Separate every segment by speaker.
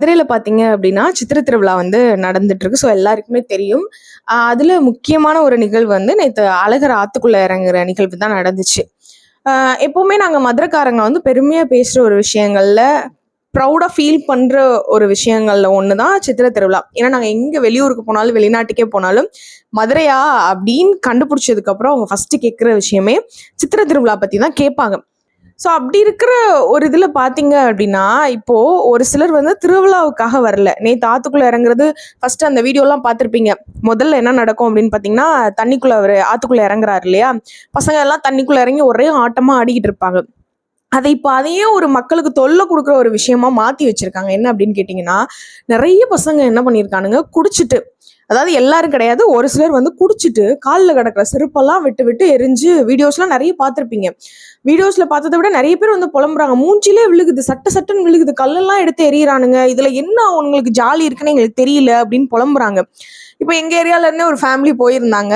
Speaker 1: மதுரையில் பார்த்தீங்க அப்படின்னா, சித்திர திருவிழா வந்து நடந்துட்டு இருக்கு. ஸோ எல்லாருக்குமே தெரியும். அதில் முக்கியமான ஒரு நிகழ்வு வந்து நேற்று அழகர் ஆத்துக்குள்ள இறங்குற நிகழ்வு தான் நடந்துச்சு. எப்போவுமே நாங்கள் மதுரைக்காரங்க வந்து பெருமையாக பேசுகிற ஒரு விஷயங்களில் ப்ரௌடாக ஃபீல் பண்ணுற ஒரு விஷயங்களில் ஒன்று தான் சித்திர திருவிழா. ஏன்னா நாங்கள் எங்கே வெளியூருக்கு போனாலும், வெளிநாட்டுக்கே போனாலும், "மதுரையா?" அப்படின்னு கண்டுபிடிச்சதுக்கப்புறம் அவங்க ஃபர்ஸ்ட்டு கேட்குற விஷயமே, சித்திர திருவிழா பற்றி தான் கேட்பாங்க. ஸோ அப்படி இருக்கிற ஒரு இதில் பார்த்தீங்க அப்படின்னா, இப்போது ஒரு சிலர் வந்து திருவிழாவுக்காக வரல. நேற்று ஆத்துக்குள்ள இறங்குறது ஃபர்ஸ்ட்டு அந்த வீடியோலாம் பார்த்துருப்பீங்க. முதல்ல என்ன நடக்கும் அப்படின்னு பார்த்தீங்கன்னா, தண்ணிக்குள்ளே அவர் ஆற்றுக்குள்ளே இறங்குறாரு இல்லையா? பசங்க எல்லாம் தண்ணிக்குள்ளே இறங்கி ஒரே ஆட்டமாக ஆடிக்கிட்டு இருப்பாங்க. அதை இப்போ அதையே ஒரு மக்களுக்கு தொல்லை கொடுக்குற ஒரு விஷயமா மாற்றி வச்சிருக்காங்க. என்ன அப்படின்னு கேட்டிங்கன்னா நிறைய பசங்க என்ன பண்ணியிருக்கானுங்க, குடிச்சிட்டு அதாவது எல்லாரும் கிடையாது. ஒரு சிலர் வந்து குடிச்சிட்டு காலில் கிடக்கிற செருப்பெல்லாம் விட்டு விட்டு எரிஞ்சு வீடியோஸ்லாம் நிறைய பார்த்துருப்பீங்க. வீடியோஸில் பார்த்தத விட நிறைய பேர் வந்து புலம்புறாங்க. "மூஞ்சிலே விழுகுது, சட்ட சட்டன்னு விழுகுது. கல்லெல்லாம் எடுத்து எரியறானுங்க இதில் என்ன அவங்களுக்கு ஜாலி இருக்குன்னு எங்களுக்கு தெரியல" அப்படின்னு புலம்புறாங்க. இப்போ எங்கள் ஏரியால இருந்தே ஒரு ஃபேமிலி போயிருந்தாங்க.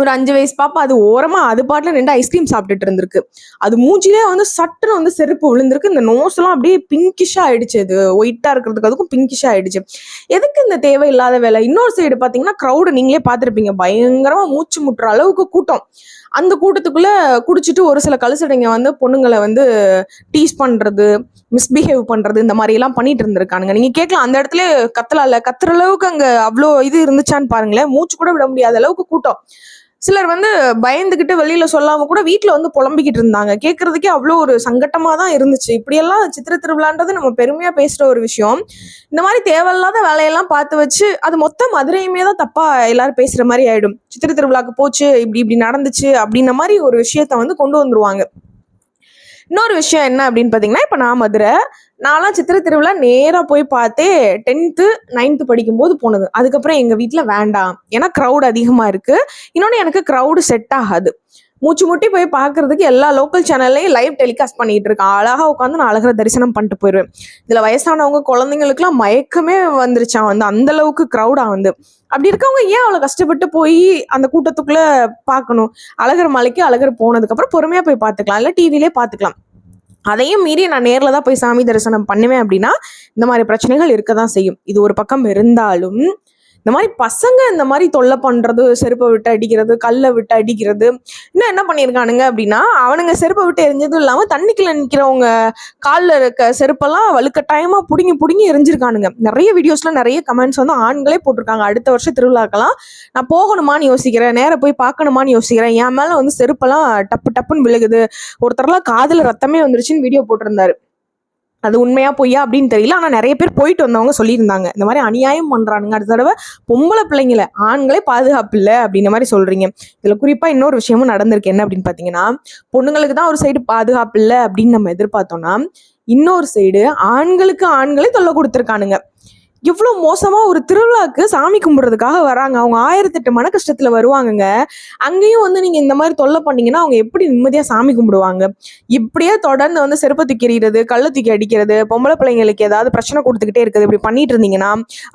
Speaker 1: ஒரு அஞ்சு வயசு பாப்பா அது ஓரமா அது பாட்டுல ரெண்டு ஐஸ்கிரீம் சாப்பிட்டுட்டு இருந்திருக்கு. அது மூஞ்சிலே வந்து சட்டுன்னு வந்து செருப்பு விழுந்திருக்கு. இந்த நோஸ்லாம் அப்படியே பிங்கிஷா ஆயிடுச்சு அது. ஒயிட்டா இருக்கிறதுக்கு அதுக்கும் பிங்கிஷா ஆயிடுச்சு. எதுக்கு இந்த தேவையில்லாத வேலை? இன்னொரு சைடு பார்த்தீங்கன்னா, க்ரௌடு நீங்களே பார்த்துருப்பீங்க. பயங்கரமா மூச்சு முட்டுற அளவுக்கு கூட்டம். அந்த கூட்டத்துக்குள்ள குடிச்சிட்டு ஒரு சில கழுசடைங்க வந்து பொண்ணுங்களை வந்து டீஸ் பண்றது, மிஸ்பிஹேவ் பண்றது இந்த மாரிலாம் பண்ணிட்டு இருந்திருக்கானுங்க. நீங்க கேட்கலாம், அந்த இடத்துலயே கத்தலாம்ல. கத்துற அளவுக்கு அங்க அவ்வளோ இது இருந்துச்சான்னு பாருங்களேன். மூச்சு கூட விட முடியாத அளவுக்கு கூட்டம். சிலர் வந்து பயந்துகிட்டு வெளியில சொல்லாம கூட வீட்டுல வந்து புலம்பிக்கிட்டு இருந்தாங்க. கேட்கறதுக்கே அவ்வளோ ஒரு சங்கட்டமா தான் இருந்துச்சு. இப்படியெல்லாம் சித்திரை திருவிழான்றது நம்ம பெருமையா பேசுற ஒரு விஷயம். இந்த மாதிரி தேவையில்லாத வேலையெல்லாம் பார்த்து வச்சு, அது மொத்த மதுரையுமே தான் தப்பா எல்லாரும் பேசுற மாதிரி ஆயிடும். சித்திர திருவிழாக்கு போச்சு, இப்படி இப்படி நடந்துச்சு அப்படின்ன மாதிரி ஒரு விஷயத்த வந்து கொண்டு வந்துருவாங்க. இன்னொரு விஷயம் என்ன அப்படின்னு பார்த்தீங்கன்னா, இப்ப நான் மதுரை. நான்லாம் சித்திரை திருவிழா நேரா போய் பார்த்தே 10த், 9த் படிக்கும்போது போனது. அதுக்கப்புறம் எங்க வீட்டில் வேண்டாம். ஏன்னா கிரவுட் அதிகமா இருக்கு. இன்னொன்னு எனக்கு க்ரௌடு செட் ஆகாது. மூச்சு முட்டி போய் பார்க்கறதுக்கு எல்லா லோக்கல் சேனல்லையும் லைவ் டெலிகாஸ்ட் பண்ணிட்டு இருக்கான். அழகாக உட்காந்து நான் அழகர தரிசனம் பண்ணிட்டு போயிடுவேன் இதில் வயசானவங்க, குழந்தைங்களுக்குலாம் மயக்கமே வந்துருச்சாம் வந்து அந்த அளவுக்கு க்ரௌடாக வந்து. அப்படி இருக்கவங்க ஏன் அவ்வளோ கஷ்டப்பட்டு போய் அந்த கூட்டத்துக்குள்ள பார்க்கணும்? அழகர் மலைக்கு அழகர் போனதுக்கப்புறம் பொறுமையாக போய் பார்த்துக்கலாம். இல்லை டிவிலே பார்த்துக்கலாம். அதையும் மீறி நான் நேரில் தான் போய் சாமி தரிசனம் பண்ணுவேன் அப்படின்னா, இந்த மாதிரி பிரச்சனைகள் இருக்க தான் செய்யும். இது ஒரு பக்கம் இருந்தாலும், இந்த மாதிரி பசங்க இந்த மாதிரி தொல்லை பண்ணுறது செருப்பை விட்டு அடிக்கிறது, கல்லை விட்டு அடிக்கிறது, இன்னும் என்ன பண்ணியிருக்கானுங்க அப்படின்னா, அவனுங்க செருப்பை விட்டு எரிஞ்சதும் இல்லாமல் தண்ணிக்குள்ள நிற்கிறவங்க காலில் இருக்க செருப்பெல்லாம் வலுக்கட்டாயமாக பிடுங்கி பிடுங்கி எரிஞ்சிருக்கானுங்க நிறைய வீடியோஸ்ல நிறைய கமெண்ட்ஸ் வந்து ஆண்களே போட்டிருக்காங்க. அடுத்த வருஷம் திருவிழாக்கெல்லாம் நான் போகணுமான்னு யோசிக்கிறேன். நேராக போய் பார்க்கணுமான்னு யோசிக்கிறேன். என் மேலே வந்து செருப்பெல்லாம் டப்பு டப்புன்னு விழுகுது. ஒருத்தர்லாம் காதில் ரத்தமே வந்துருச்சுன்னு வீடியோ போட்டிருந்தாரு. அது உண்மையா பொய்யா அப்படின்னு தெரியல. ஆனா நிறைய பேர் போயிட்டு வந்தவங்க சொல்லியிருந்தாங்க. இந்த மாதிரி அநியாயம் பண்றானுங்க. அடுத்த தடவை பொம்பளை பிள்ளைங்கள, ஆண்களே பாதுகாப்பு இல்லை அப்படின்ற மாதிரி சொல்றீங்க. இதுல குறிப்பா இன்னொரு விஷயமும் நடந்திருக்கு. என்ன அப்படின்னு பார்த்தீங்கன்னா, பொண்ணுங்களுக்கு தான் ஒரு சைடு பாதுகாப்பு இல்லை அப்படின்னு நம்ம எதிர்பார்த்தோம்னா, இன்னொரு சைடு ஆண்களுக்கு ஆண்களே தொல்லை கொடுத்துருக்கானுங்க இவ்வளோ மோசமா ஒரு திருவிழாக்கு சாமி கும்பிட்றதுக்காக வராங்க. அவங்க 1008 மன கஷ்டத்தில் வருவாங்கங்க. அங்கேயும் வந்து நீங்கள் இந்த மாதிரி தொல்ல பண்ணீங்கன்னா, அவங்க எப்படி நிம்மதியாக சாமி கும்பிடுவாங்க? இப்படியே தொடர்ந்து வந்து செருப்ப தூக்கி எறியறது, கல்லை தூக்கி அடிக்கிறது, பொம்பளை பிள்ளைங்களுக்கு ஏதாவது பிரச்சனை கொடுத்துக்கிட்டே இருக்குது. இப்படி பண்ணிட்டு இருந்தீங்கன்னா,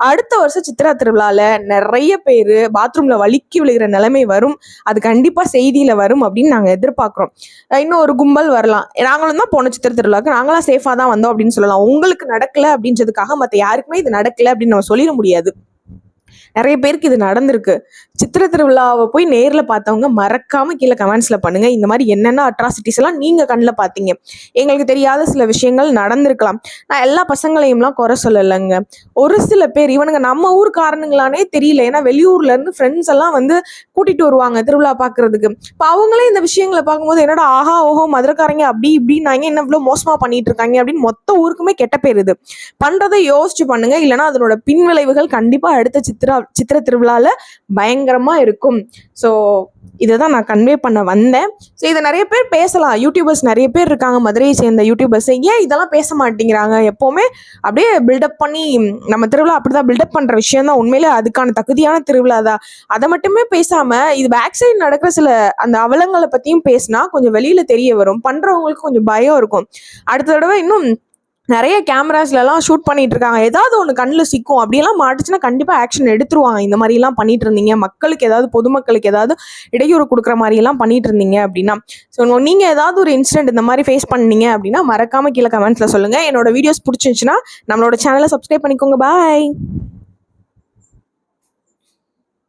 Speaker 1: அடுத்த வருஷம் சித்திரா திருவிழாவில் நிறைய பேர் பாத்ரூமில் வழுக்கி விழுகிற நிலைமை வரும். அது கண்டிப்பாக செய்தியில் வரும் அப்படின்னு நாங்கள் எதிர்பார்க்குறோம் இன்னும் ஒரு கும்பல் வரலாம். நாங்களும் தான் போனோம் சித்திரை திருவிழாவுக்கு. நாங்களாம் சேஃபாக தான் வந்தோம் அப்படின்னு சொல்லலாம். உங்களுக்கு நடக்கலை அப்படின்றதுக்காக மற்ற யாருக்குமே இது நடக்கல அப்படின்னு நம்ம சொல்லிட முடியாது. நிறைய பேருக்கு இது நடந்திருக்கு. சித்திரை திருவிழாவ போய் நேர்ல பார்த்தவங்க மறக்காம கீழ கமெண்ட்ஸ்ல பண்ணுங்க. இந்த மாதிரி என்னென்ன அட்ராசிட்டிஸ் எல்லாம் நீங்க கண்ல பார்த்தீங்க? எங்களுக்கு தெரியாத சில விஷயங்கள் நடந்திருக்கலாம். நான் எல்லா பசங்களையும்லாம் குறை சொல்லலைங்க ஒரு சில பேர் இவனுங்க நம்ம ஊர்க்காரனுங்களான்னே தெரியல. ஏன்னா வெளியூர்ல இருந்து ஃப்ரெண்ட்ஸ் எல்லாம் வந்து கூட்டிட்டு வருவாங்க திருவிழா பார்க்கறதுக்கு. இப்ப அவங்களே இந்த விஷயங்கள பார்க்கும்போது, என்னடா ஆஹா, ஓஹோ மதுரைக்காரங்க அப்படி இப்படின்னாங்க. என்ன இவ்வளோ மோசமா பண்ணிட்டு இருக்காங்க அப்படின்னு மொத்த ஊருக்குமே கெட்ட பேர் இது. பண்றதை யோசிச்சு பண்ணுங்க. இல்லைன்னா அதனோட பின்விளைவுகள் கண்டிப்பா அடுத்த சித்திரா சித்திர திருவிழாவில் பயங்கரமாக இருக்கும். ஸோ இதை தான் நான் கன்வே பண்ண வந்தேன். ஸோ இதை நிறைய பேர் பேசலாம். யூடியூபர்ஸ் நிறைய பேர் இருக்காங்க. மதுரையை சேர்ந்த யூடியூபர்ஸ். ஏன் இதெல்லாம் பேச மாட்டேங்கிறாங்க? எப்போவுமே அப்படியே பில்டப் பண்ணி நம்ம திருவிழா அப்படி தான் பில்டப் பண்ணுற விஷயம் தான். உண்மையிலே அதுக்கான தகுதியான திருவிழா தான். அதை மட்டுமே பேசாமல் இது பேக் சைடு நடக்கிற சில அந்த அவலங்களை பற்றியும் பேசினா கொஞ்சம் வெளியில் தெரிய வரும். பண்ணுறவங்களுக்கு கொஞ்சம் பயம் இருக்கும். அடுத்த தடவை இன்னும் நிறைய கேமராஸ்லலாம் ஷூட் பண்ணிட்டு இருக்காங்க ஏதாவது ஒன்று கண்ணில் சிக்கும். அப்படியெல்லாம் மாட்டுச்சுன்னா கண்டிப்பாக ஆக்ஷன் எடுத்துருவாங்க. இந்த மாதிரிலாம் பண்ணிட்டு இருந்தீங்க மக்களுக்கு ஏதாவது பொதுமக்களுக்கு ஏதாவது இடையூறு கொடுக்குற மாதிரிலாம் பண்ணிட்டு இருந்தீங்க அப்படின்னா ஸோ நீங்கள் ஏதாவது ஒரு இன்சிடென்ட் இந்த மாதிரி ஃபேஸ் பண்ணீங்க அப்படின்னா மறக்காம கீழே கமெண்ட்ஸில் சொல்லுங்கள் என்னோட வீடியோஸ் பிடிச்சிருந்துச்சுன்னா நம்மளோட சேனலை சப்ஸ்கிரைப் பண்ணிக்கோங்க. பாய்